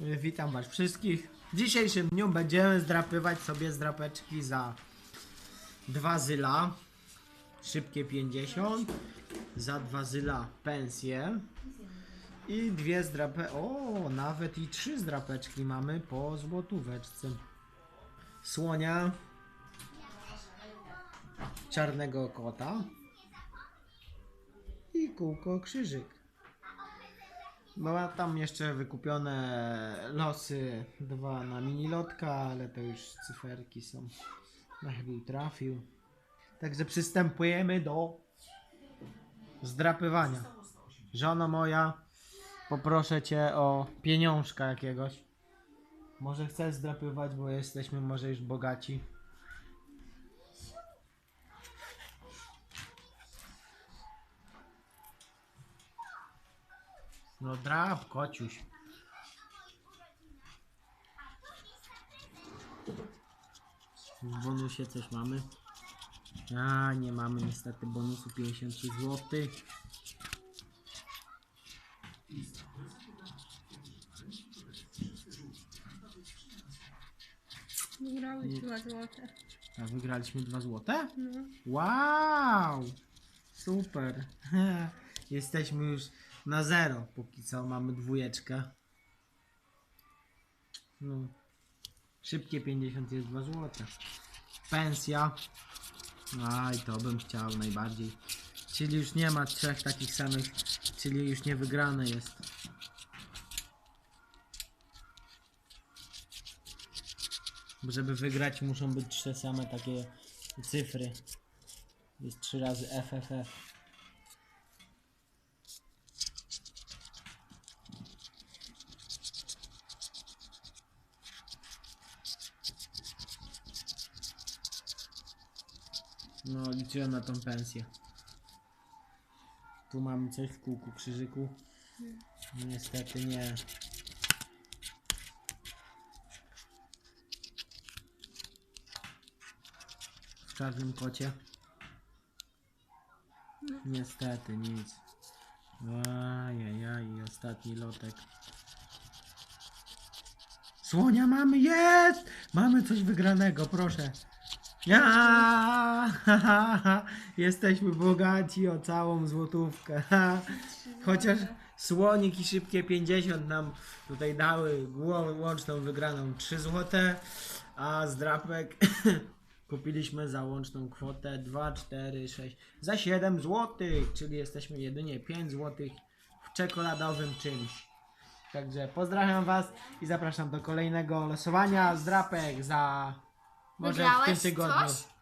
Witam was wszystkich. W dzisiejszym dniu będziemy zdrapywać sobie zdrapeczki za dwa zyla. Szybkie 50. Za dwa zyla pensje. I dwie zdrapę. O, nawet i trzy zdrapeczki mamy po złotóweczce. Słonia. Czarnego kota. I kółko krzyżyk. Była tam jeszcze wykupione losy dwa na mini lotka, ale to już cyferki są. Na chybił trafił. Także przystępujemy do zdrapywania. Żono moja, poproszę cię o pieniążka jakiegoś. Może chcesz zdrapywać, bo jesteśmy może już bogaci. No drap, kociuś. W bonusie coś mamy. A, nie mamy niestety bonusu 53 zł. Wygrałeś 2 złote. A wygraliśmy 2 złote? No. Wow! Super. Jesteśmy już na zero. Póki co mamy dwójeczkę. No. Szybkie 50 jest 2 złote. Pensja. Aj, to bym chciał najbardziej. Czyli już nie ma trzech takich samych, czyli już nie wygrane jest. Żeby wygrać muszą być trzy same takie cyfry. Jest trzy razy FFF. No, liczyłem na tą pensję. Tu mamy coś w kółku krzyżyku. Niestety nie. W czarnym kocie. Niestety nic. Ajajaj, ostatni lotek. Słonia mamy, jest! Mamy coś wygranego, proszę. Ja! Jesteśmy bogaci o całą złotówkę. Chociaż słonik i szybkie 50 nam tutaj dały łączną wygraną 3 złote, a z drapek kupiliśmy za łączną kwotę 2, 4, 6, za 7 złotych, czyli jesteśmy jedynie 5 złotych w czekoladowym czymś. Także pozdrawiam Was i zapraszam do kolejnego losowania z drapek za może w tym Wygrałeś tygodniu. coś?